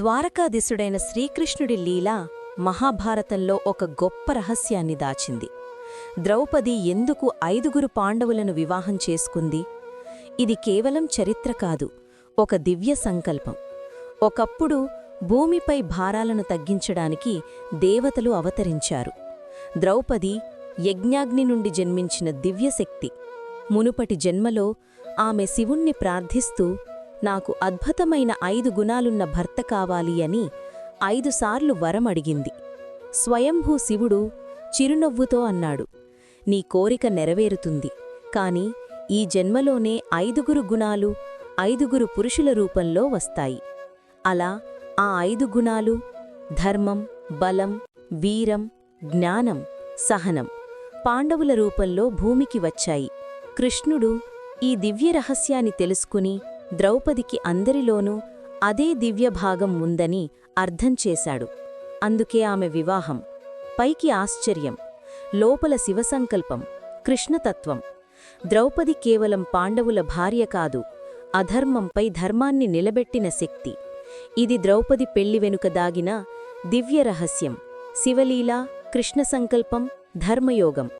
ద్వారకాధీశుడైన శ్రీకృష్ణుడి లీల మహాభారతంలో ఒక గొప్ప రహస్యాన్ని దాచింది. ద్రౌపది ఎందుకు ఐదుగురు పాండవులను వివాహం చేసుకుంది? ఇది కేవలం చరిత్ర కాదు ఒక దివ్య సంకల్పం. ఒకప్పుడు భూమిపై భారాలను తగ్గించడానికి దేవతలు అవతరించారు. ద్రౌపది యజ్ఞాగ్ని నుండి జన్మించిన దివ్యశక్తి. మునుపటి జన్మలో ఆమె శివుణ్ణి ప్రార్థిస్తూ నాకు అద్భుతమైన ఐదు గుణాలున్న భర్త కావాలి అని ఐదుసార్లు వరం అడిగింది. స్వయంభూ శివుడు చిరునవ్వుతో అన్నాడు నీ కోరిక నెరవేరుతుంది. కాని ఈ జన్మలోనే ఐదుగురు గుణాలు ఐదుగురు పురుషుల రూపంలో వస్తాయి. అలా ఆ ఐదు గుణాలు ధర్మం బలం వీరం జ్ఞానం సహనం పాండవుల రూపంలో భూమికి వచ్చాయి. కృష్ణుడు ఈ దివ్య రహస్యాన్ని తెలుసుకుని ద్రౌపదికి అందరిలోనూ అదే దివ్య భాగం ఉందని అర్థం చేశాడు. అందుకే ఆమె వివాహం. పైకి ఆశ్చర్యం. లోపల శివసంకల్పం. కృష్ణతత్వం. ద్రౌపది కేవలం పాండవుల భార్య కాదు అధర్మంపై ధర్మాన్ని నిలబెట్టిన శక్తి. ఇది ద్రౌపది పెళ్ళి వెనుక దాగిన దివ్యరహస్యం శివలీల కృష్ణ సంకల్పం ధర్మయోగం.